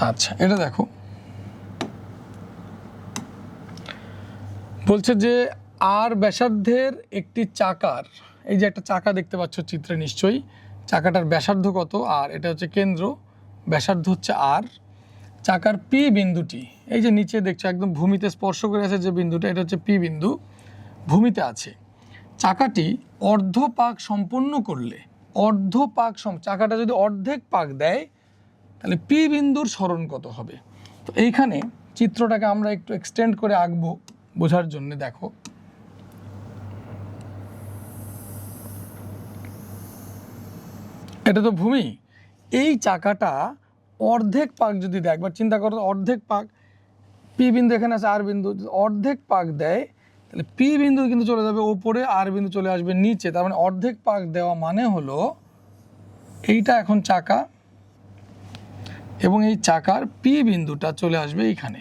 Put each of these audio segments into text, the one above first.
আচ্ছা এটা দেখো। বলছে যে, আর ব্যাসার্ধের একটি চাকার, এই যে একটা চাকা দেখতে পাচ্ছ চিত্রে নিশ্চয়ই, চাকাটার ব্যাসার্ধ কত? আর, এটা হচ্ছে কেন্দ্র, ব্যাসার্ধ হচ্ছে আর। চাকার পি বিন্দুটি, এই যে নিচে দেখছ, একদম ভূমিতে স্পর্শ করে আছে যে বিন্দুটা, এটা হচ্ছে পি বিন্দু, ভূমিতে আছে। চাকাটি অর্ধ পাক সম্পূর্ণ করলে অর্ধ পাক চাকাটা যদি অর্ধেক পাক দেয় তাহলে পি বিন্দুর স্মরণ কত হবে? তো এইখানে চিত্রটাকে আমরা একটু এক্সটেন্ড করে আঁকবো বোঝার জন্য, দেখো। এটা তো ভূমি। এই চাকাটা অর্ধেক পাক যদি দেয়, একবার চিন্তা করো, অর্ধেক পাক, পি বিন্দু এখানে আছে, আর বিন্দু অর্ধেক পাক দেয়, তাহলে পি বিন্দু কিন্তু চলে যাবে ওপরে, আর বিন্দু চলে আসবে নিচে। তার মানে অর্ধেক পাক দেওয়া মানে হলো, এইটা এখন চাকা এবং এই চাকার পি বিন্দুটা চলে আসবে এইখানে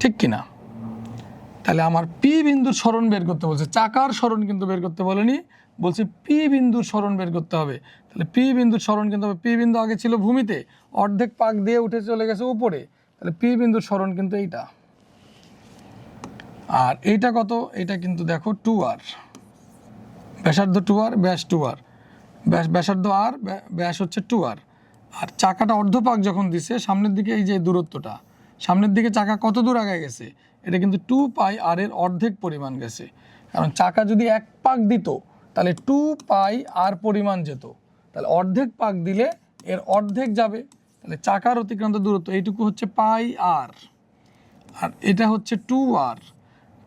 ঠিক কিনা তাহলে আমার পি বিন্দুর স্মরণ বের করতে বলছে। চাকার স্মরণ কিন্তু বের করতে বলেনি, বলছে পি বিন্দুর স্মরণ বের করতে হবে। তাহলে পি বিন্দুর স্মরণ কিন্তু হবে। পি বিন্দু আগে ছিল ভূমিতে, অর্ধেক পাক দিয়ে উঠে চলে গেছে উপরে। তাহলে পি বিন্দুর স্মরণ কিন্তু এইটা। আর এইটা কত? এটা কিন্তু দেখো টু আর ব্যাসার্ধ টু আর ব্যাস টু আর ব্যাস, ব্যাসার্ধ আর ব্যাস হচ্ছে টু আর আর চাকাটা অর্ধপাক যখন দিছে, সামনের দিকে এই যে দূরত্বটা, সামনের দিকে চাকা কত দূর আগে গেছে, এটা কিন্তু টু পাই আর এর অর্ধেক পরিমাণ গেছে। কারণ চাকা যদি এক পাক দিত, তাহলে টু পাই আর পরিমাণ যেত। তাহলে অর্ধেক পাক দিলে এর অর্ধেক যাবে। তাহলে চাকার অতিক্রান্ত দূরত্ব এইটুকু হচ্ছে পাই আর আর এটা হচ্ছে টু আর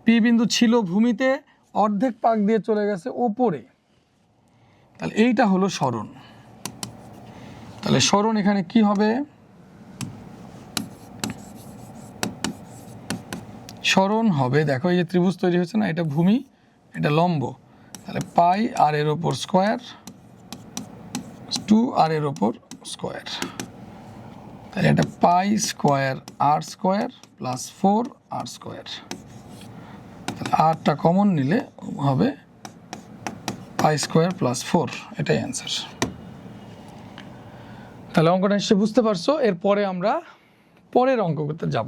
পি বিন্দু ছিল ভূমিতে, অর্ধেক পাক দিয়ে চলে গেছে ওপরে। তাহলে এইটা হলো স্মরণ। তাহলে স্মরণ এখানে কি হবে? স্মরণ হবে, দেখো এই যে ত্রিভুজ তৈরি হয়েছে না, এটা ভূমি, এটা লম্ব। তাহলে পাই আর এর ওপর স্কোয়ার, টু আর এর ওপর স্কোয়ার। তাহলে এটা pi square r square plus four r square. তাহলে আরটা কমন নিলে হবে পাই স্কোয়ার প্লাস ফোর, এটাই অ্যান্সার তাহলে অঙ্কটা নিশ্চয়ই বুঝতে পারছ, এরপরে আমরা পরের অঙ্ক করতে যাব।